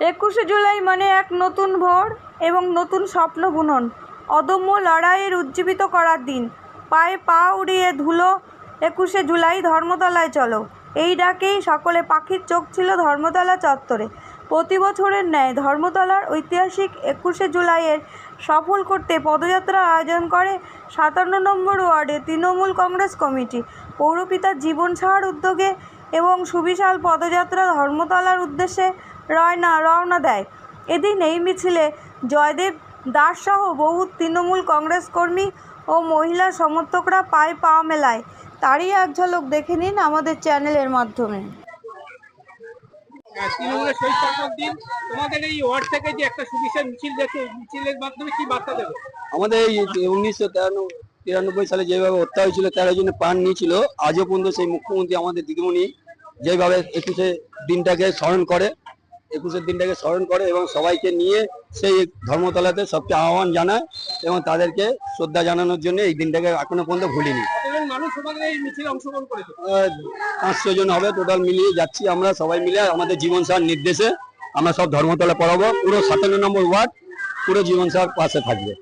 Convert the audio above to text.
একুশে জুলাই মানে এক নতুন ভোর এবং নতুন স্বপ্ন বুনন। অদম্য লড়াইয়ের উজ্জীবিত করার দিন। পায়ে পা উড়িয়ে ধুলো, একুশে জুলাই ধর্মতলায় চলো। এই ডাকেই সকলে পাখির চোখ ছিল ধর্মতলা চত্বরে। প্রতি বছরের ন্যায় ধর্মতলার ঐতিহাসিক একুশে জুলাইয়ের সফল করতে পদযাত্রা আয়োজন করে সাতান্ন নম্বর ওয়ার্ডে তৃণমূল কংগ্রেস কমিটি। পৌরপিতা জীবন সাহার উদ্যোগে এবং সুবিশাল পদযাত্রা ধর্মতলার উদ্দেশ্যে রয়না রওনা দেয়। এদিন এই মিছিলে জয়দেব দাস সহ বহু তৃণমূল কংগ্রেস কর্মী ও মহিলা সমর্থকরা পায়ে পা মেলায়। তারই এক ঝলক দেখে নিন আমাদের চ্যানেলের মাধ্যমে। তৃণমূলের শহীদ স্থাপনার দিন তোমাদের এই ওয়ার্ড থেকে যে একটা সুবিশাল মিছিল দেখে মিছিলের মাধ্যমে কি বার্তা দেবে? আমাদের এই উনিশশো তিরানব্বই সালে যেভাবে হত্যা হয়েছিল তেরো জনে প্রাণ নিয়েছিল আজও পর্যন্ত সেই মুখ্যমন্ত্রী আমাদের দিদিমণি যেভাবে একুশে দিনটাকে স্মরণ করে একুশের দিনটাকে স্মরণ করে এবং সবাইকে নিয়ে সেই ধর্মতলাতে সবকে আহ্বান জানায় এবং তাদেরকে শ্রদ্ধা জানানোর জন্য এই দিনটাকে এখনও পর্যন্ত ভুলিনি। পাঁচশো জন হবে টোটাল মিলিয়ে যাচ্ছি আমরা সবাই মিলে আমাদের জীবন সার নির্দেশে আমরা সব ধর্মতলা পড়াবো পুরো সাতান্ন নম্বর ওয়ার্ড পুরো জীবন সার পাশে থাকবে।